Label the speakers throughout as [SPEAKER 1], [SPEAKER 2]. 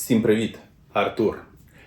[SPEAKER 1] Всім привіт, Артур.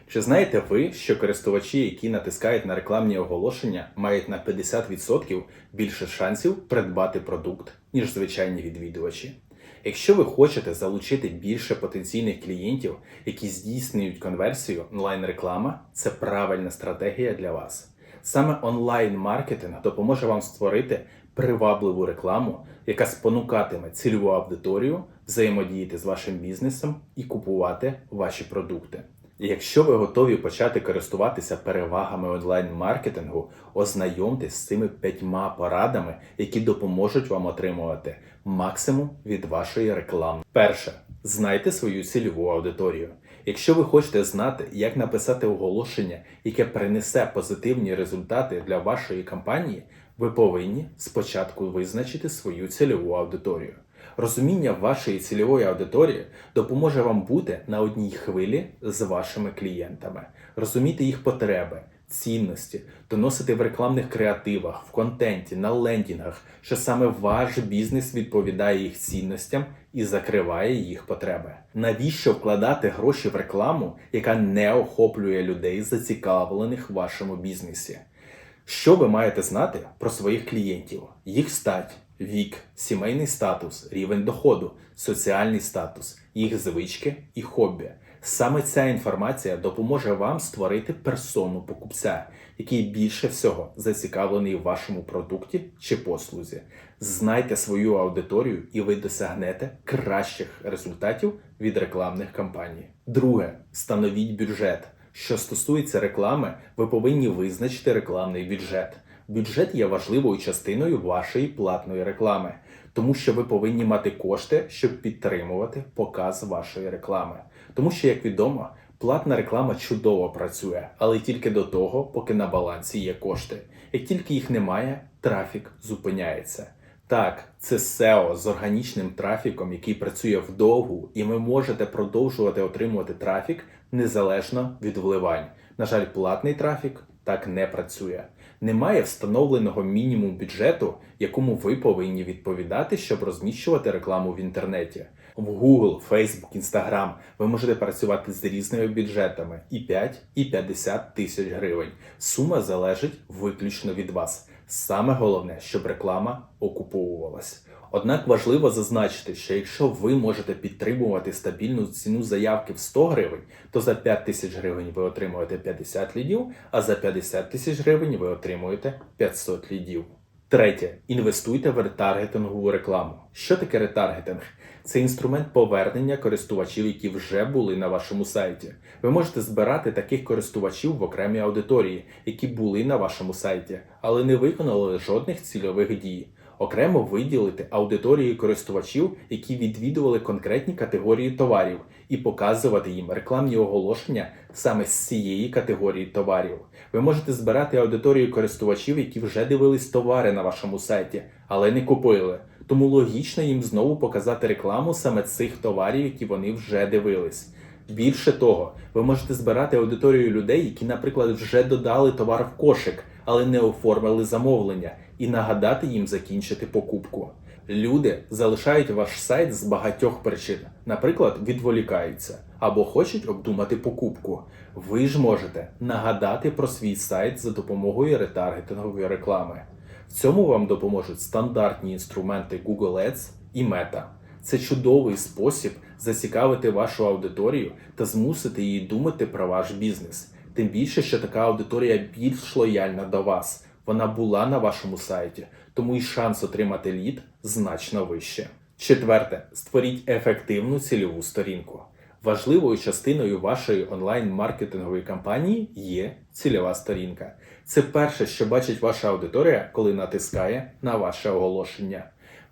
[SPEAKER 1] Чи знаєте ви, що користувачі, які натискають на рекламні оголошення, мають на 50% більше шансів придбати продукт, ніж звичайні відвідувачі? Якщо ви хочете залучити більше потенційних клієнтів, які здійснюють конверсію онлайн-реклама, це правильна стратегія для вас. Саме онлайн-маркетинг допоможе вам створити привабливу рекламу, яка спонукатиме цільову аудиторію взаємодіяти з вашим бізнесом і купувати ваші продукти. Якщо ви готові почати користуватися перевагами онлайн-маркетингу, ознайомтесь з цими п'ятьма порадами, які допоможуть вам отримувати максимум від вашої реклами. Перше, знайте свою цільову аудиторію. Якщо ви хочете знати, як написати оголошення, яке принесе позитивні результати для вашої компанії, ви повинні спочатку визначити свою цільову аудиторію. Розуміння вашої цільової аудиторії допоможе вам бути на одній хвилі з вашими клієнтами, розуміти їх потреби, цінності, доносити в рекламних креативах, в контенті, на лендінгах, що саме ваш бізнес відповідає їх цінностям і закриває їх потреби. Навіщо вкладати гроші в рекламу, яка не охоплює людей, зацікавлених в вашому бізнесі? Що ви маєте знати про своїх клієнтів, їх стать, вік, сімейний статус, рівень доходу, соціальний статус, їх звички і хобі. Саме ця інформація допоможе вам створити персону покупця, який більше всього зацікавлений в вашому продукті чи послузі. Знайте свою аудиторію, і ви досягнете кращих результатів від рекламних кампаній. Друге, встановіть бюджет. Що стосується реклами, ви повинні визначити рекламний бюджет. Бюджет є важливою частиною вашої платної реклами, тому що ви повинні мати кошти, щоб підтримувати показ вашої реклами. Тому що, як відомо, платна реклама чудово працює, але тільки до того, поки на балансі є кошти. Як тільки їх немає, трафік зупиняється. Так, це SEO з органічним трафіком, який працює вдовгу, і ви можете продовжувати отримувати трафік незалежно від вливань. На жаль, платний трафік так не працює. Немає встановленого мінімум бюджету, якому ви повинні відповідати, щоб розміщувати рекламу в інтернеті. В Google, Facebook, Instagram ви можете працювати з різними бюджетами і 5, і 50 тисяч гривень. Сума залежить виключно від вас. Саме головне, щоб реклама окуповувалась. Однак важливо зазначити, що якщо ви можете підтримувати стабільну ціну заявки в 100 гривень, то за 5 тисяч гривень ви отримуєте 50 лідів, а за 50 тисяч гривень ви отримуєте 500 лідів. Третє. Інвестуйте в ретаргетингову рекламу. Що таке ретаргетинг? Це інструмент повернення користувачів, які вже були на вашому сайті. Ви можете збирати таких користувачів в окремій аудиторії, які були на вашому сайті, але не виконали жодних цільових дій. Окремо виділити аудиторії користувачів, які відвідували конкретні категорії товарів, і показувати їм рекламні оголошення саме з цієї категорії товарів. Ви можете збирати аудиторію користувачів, які вже дивились товари на вашому сайті, але не купили. Тому логічно їм знову показати рекламу саме цих товарів, які вони вже дивились. Більше того, ви можете збирати аудиторію людей, які, наприклад, вже додали товар в кошик, але не оформили замовлення, і нагадати їм закінчити покупку. Люди залишають ваш сайт з багатьох причин, наприклад, відволікаються або хочуть обдумати покупку. Ви ж можете нагадати про свій сайт за допомогою ретаргетингової реклами. В цьому вам допоможуть стандартні інструменти Google Ads і Meta. Це чудовий спосіб зацікавити вашу аудиторію та змусити її думати про ваш бізнес. Тим більше, що така аудиторія більш лояльна до вас. Вона була на вашому сайті, тому і шанс отримати лід значно вище. Четверте, створіть ефективну цільову сторінку. Важливою частиною вашої онлайн-маркетингової кампанії є цільова сторінка. Це перше, що бачить ваша аудиторія, коли натискає на ваше оголошення.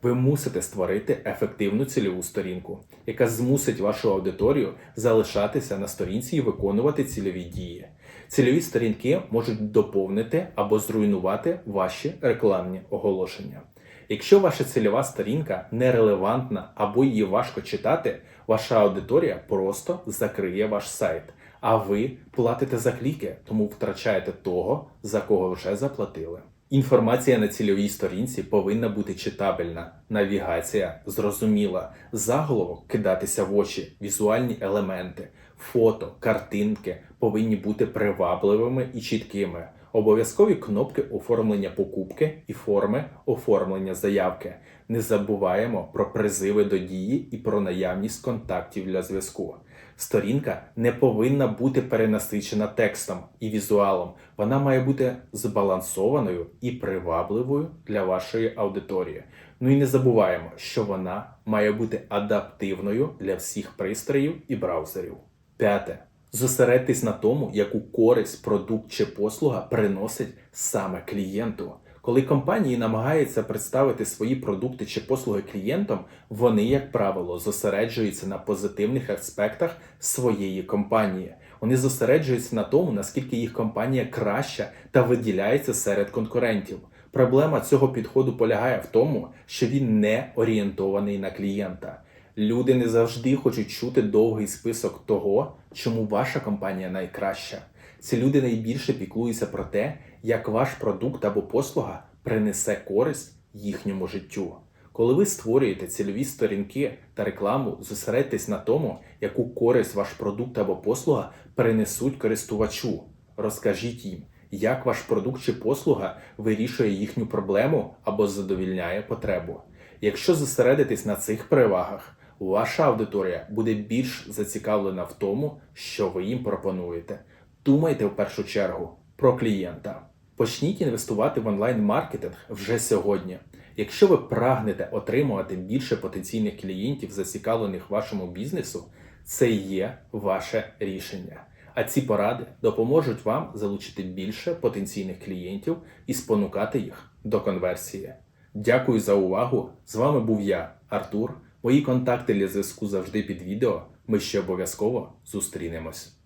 [SPEAKER 1] Ви мусите створити ефективну цільову сторінку, яка змусить вашу аудиторію залишатися на сторінці і виконувати цільові дії. Цільові сторінки можуть доповнити або зруйнувати ваші рекламні оголошення. Якщо ваша цільова сторінка нерелевантна або її важко читати, ваша аудиторія просто закриє ваш сайт, а ви платите за кліки, тому втрачаєте того, за кого вже заплатили. Інформація на цільовій сторінці повинна бути читабельна, навігація зрозуміла, заголовок кидатися в очі, візуальні елементи, Фото, картинки повинні бути привабливими і чіткими. Обов'язкові кнопки оформлення покупки і форми оформлення заявки. Не забуваємо про призиви до дії і про наявність контактів для зв'язку. Сторінка не повинна бути перенасичена текстом і візуалом. Вона має бути збалансованою і привабливою для вашої аудиторії. Ну і не забуваємо, що вона має бути адаптивною для всіх пристроїв і браузерів. П'яте. Зосередьтесь на тому, яку користь продукт чи послуга приносить саме клієнту. Коли компанії намагаються представити свої продукти чи послуги клієнтам, вони, як правило, зосереджуються на позитивних аспектах своєї компанії. Вони зосереджуються на тому, наскільки їх компанія краща та виділяється серед конкурентів. Проблема цього підходу полягає в тому, що він не орієнтований на клієнта. Люди не завжди хочуть чути довгий список того, чому ваша компанія найкраща. Ці люди найбільше піклуються про те, як ваш продукт або послуга принесе користь їхньому життю. Коли ви створюєте цільові сторінки та рекламу, зосередьтесь на тому, яку користь ваш продукт або послуга принесуть користувачу. Розкажіть їм, як ваш продукт чи послуга вирішує їхню проблему або задовільняє потребу. Якщо зосередитись на цих перевагах, ваша аудиторія буде більш зацікавлена в тому, що ви їм пропонуєте. Думайте в першу чергу про клієнта. Почніть інвестувати в онлайн-маркетинг вже сьогодні. Якщо ви прагнете отримувати більше потенційних клієнтів, зацікавлених вашому бізнесу, це є ваше рішення. А ці поради допоможуть вам залучити більше потенційних клієнтів і спонукати їх до конверсії. Дякую за увагу! З вами був я, Артур. Мої контакти для зв'язку завжди під відео. Ми ще обов'язково зустрінемось.